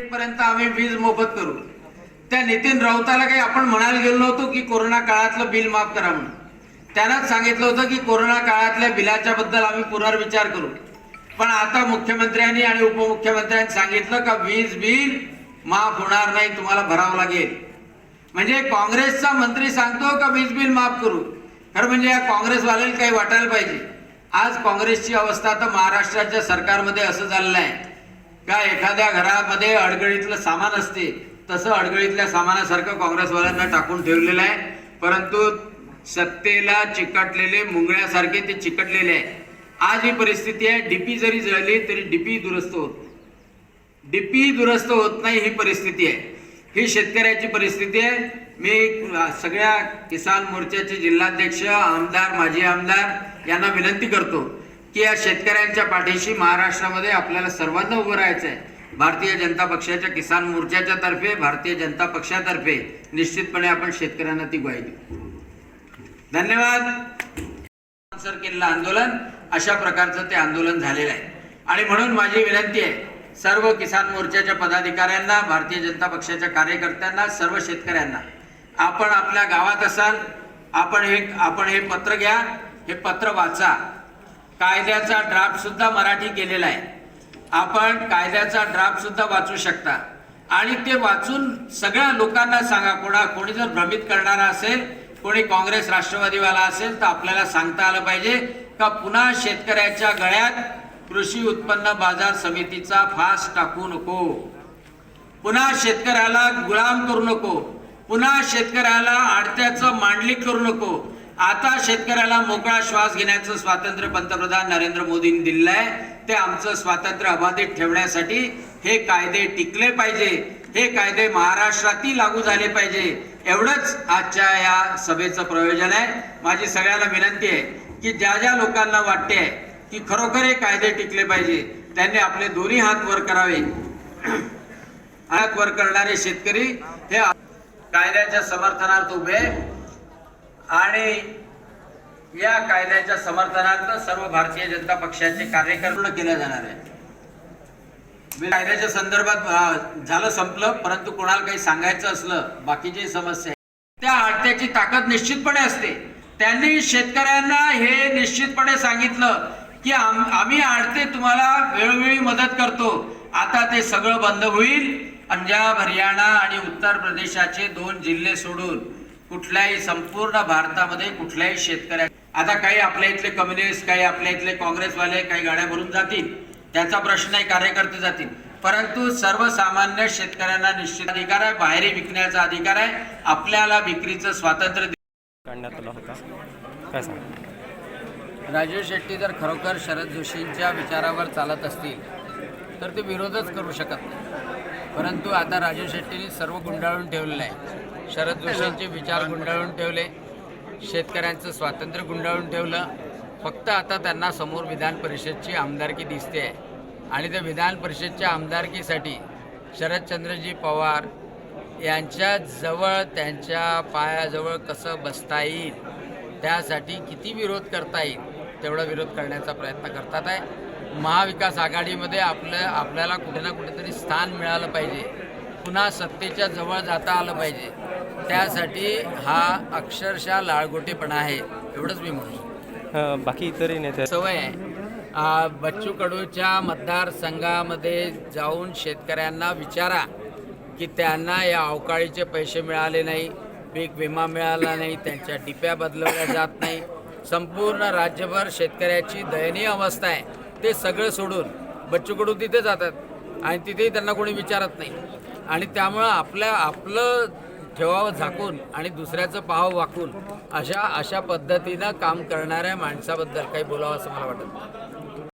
पर्यंत आम्ही वीज मोफत करू. त्या नितीन राऊताला काही आपण म्हणायला गेलो नव्हतो की कोरोना काळातलं बिल माफ करा म्हणून. त्यांनाच सांगितलं होतं की कोरोना काळातल्या बिलाच्या बद्दल आम्ही पुनर्विचार करू. पण आता मुख्यमंत्र्यांनी आणि उपमुख्यमंत्र्यांनी सांगितलं का वीज बिल माफ होणार नाही तुम्हाला भरावं लागेल. म्हणजे काँग्रेसचा मंत्री सांगतो का वीज बिल माफ करू? खरं म्हणजे या काँग्रेसवाल्याला काही वाटायला पाहिजे. आज काँग्रेसची अवस्था तर महाराष्ट्राच्या सरकारमध्ये असं झालेलं आहे. का एखाद्या घरामध्ये अडगळीतलं सामान असते तसं अडगळीतल्या सामानासारखं काँग्रेसवाल्यांना टाकून ठेवलेलं आहे. परंतु सत्तेला चिकटलेले मुंगळ्यासारखे ते चिकटलेले आहे. आज ही परिस्थिती आहे डीपी जरी जळली तरी डीपी दुरुस्त होत डीपी दुरुस्त होत नाही ही परिस्थिती आहे. ही शेतकऱ्याची परिस्थिती आहे. मी सगळ्या किसान मोर्चाचे जिल्हाध्यक्ष आमदार माजी आमदार यांना विनंती करतो. की या शेतकऱ्यांच्या पाठीशी महाराष्ट्रामध्ये आपल्याला सर्वांना उभं राहायचं आहे भारतीय जनता पक्षाच्या किसान मोर्चाच्या तर्फे भारतीय जनता पक्षातर्फे निश्चितपणे आपण शेतकऱ्यांना ती ग्वाही देऊ. धन्यवाद. सर केलेलं आंदोलन अशा प्रकारचं ते आंदोलन झालेलं आहे. आणि म्हणून माझी विनंती आहे सर्व किसान मोर्चाच्या पदाधिकाऱ्यांना भारतीय जनता पक्षाच्या कार्यकर्त्यांना सर्व शेतकऱ्यांना आपण आपल्या गावात असाल आपण हे आपण हे पत्र घ्या हे पत्र वाचा. कायद्याचा ड्राफ्ट सुद्धा मराठी केलेला आहे. आपण कायद्याचा ड्राफ्ट सुद्धा वाचू शकता. आणि ते वाचून सगळ्या लोकांना सांगा कोणा कोणी जर भ्रमित करणारा असेल कोणी काँग्रेस राष्ट्रवादीवाला असेल तर आपल्याला सांगता आलं पाहिजे का पुन्हा शेतकऱ्याच्या गळ्यात कृषी उत्पन्न बाजार समितीचा फास टाकू नको. पुन्हा शेतकऱ्याला गुलाम करू नको. पुन्हा शेतकऱ्याला आडत्याचं मांडलिक करू नको. आता शेतकऱ्याला मोकळा श्वास घेण्याचं स्वातंत्र्य पंतप्रधान नरेंद्र मोदींनी दिलं आहे ते आमचं स्वातंत्र्य अबाधित ठेवण्यासाठी हे कायदे टिकले पाहिजे. हे कायदे महाराष्ट्रातही लागू झाले पाहिजे. एवढंच आजच्या या सभेचं प्रयोजन आहे. माझी सगळ्यांना विनंती आहे की ज्या ज्या लोकांना वाटते आहे की खरोखर हे कायदे टिकले पाहिजे त्यांनी आपले दोन्ही हात वर करावे. हात वर करणारे शेतकरी हे कायद्याच्या समर्थनार्थ उभे आहे. आणि या कायद्याच्या समर्थनार्थ सर्व भारतीय जनता पक्षाचे कार्यकर्ते केले जाणार आहे कायद्याच्या संदर्भात झालं संपलं परंतु कोणाला काही सांगायचं असलं बाकीची समस्या त्या आडत्याची ताकद निश्चितपणे असते. त्यांनी शेतकऱ्यांना हे निश्चितपणे सांगितलं की आम- आम्ही आडते तुम्हाला वेळोवेळी मदत करतो. आता ते सगळं बंद होईल. पंजाब हरियाणा आणि उत्तर प्रदेशाचे दोन जिल्हे सोडून कुठल्याही संपूर्ण भारतामध्ये कुठल्याही शेतकऱ्या आता काही आपल्या इथले कम्युनिस्ट काही आपल्या इथले काँग्रेसवाले काही गाड्या भरून जातील त्याचा प्रश्न आहे कार्यकर्ते जातील. परंतु सर्वसामान्य शेतकऱ्यांना निश्चित अधिकार आहे बाहेर विकण्याचा अधिकार आहे आपल्याला विक्रीचं स्वातंत्र्य काढण्यात आला होता. काय सांगा? राजू शेट्टी जर खरोखर शरद जोशींच्या विचारावर चालत असतील तर ते विरोधच करू शकत नाही. परंतु आता राजू शेट्टीने सर्व गुंडाळून ठेवलेलं आहे. शरद जोशींचे विचार गुंडाळून ठेवले. शेतकऱ्यांचं स्वातंत्र्य गुंडाळून ठेवलं. फक्त आता त्यांना समोर विधान परिषदची आमदारकी दिसते आहे. आणि त्या विधान परिषदच्या आमदारकीसाठी शरदचंद्रजी पवार यांच्या जवळ त्यांच्या पायाजवळ कसं बसता येईल त्यासाठी किती विरोध करता येईल तेवढा विरोध करण्याचा प्रयत्न करतात आहे. महाविकास आघाडीमध्ये आपलं आपल्याला कुठे ना कुठेतरी स्थान मिळालं पाहिजे. पुन्हा सत्तेच्या जवळ जाता आलं पाहिजे. त्यासाठी हा अक्षरशः लाळगोटेपणा आहे एवढंच मी म्हणू शकतो अं, बाकी इतरही नेते सवय आहे. आ, बच्चू कडूच्या मतदारसंघामध्ये जाऊन शेतकऱ्यांना विचारा की त्यांना या अवकाळीचे पैसे मिळाले नाही पीक विमा मिळाला नाही त्यांच्या टिप्या बदलवल्या जात नाही. संपूर्ण राज्यभर शेतकऱ्याची दयनीय अवस्था आहे. ते सगळं सोडून बच्चू कडू तिथे जातात आणि तिथेही त्यांना कोणी विचारत नाही. आणि त्यामुळं आपल्या आपलं ठेवावं झाकून आणि दुसऱ्याचं पाहावं वाकून अशा अशा पद्धतीनं काम करणाऱ्या माणसाबद्दल काही बोलावं असं मला वाटत नाही.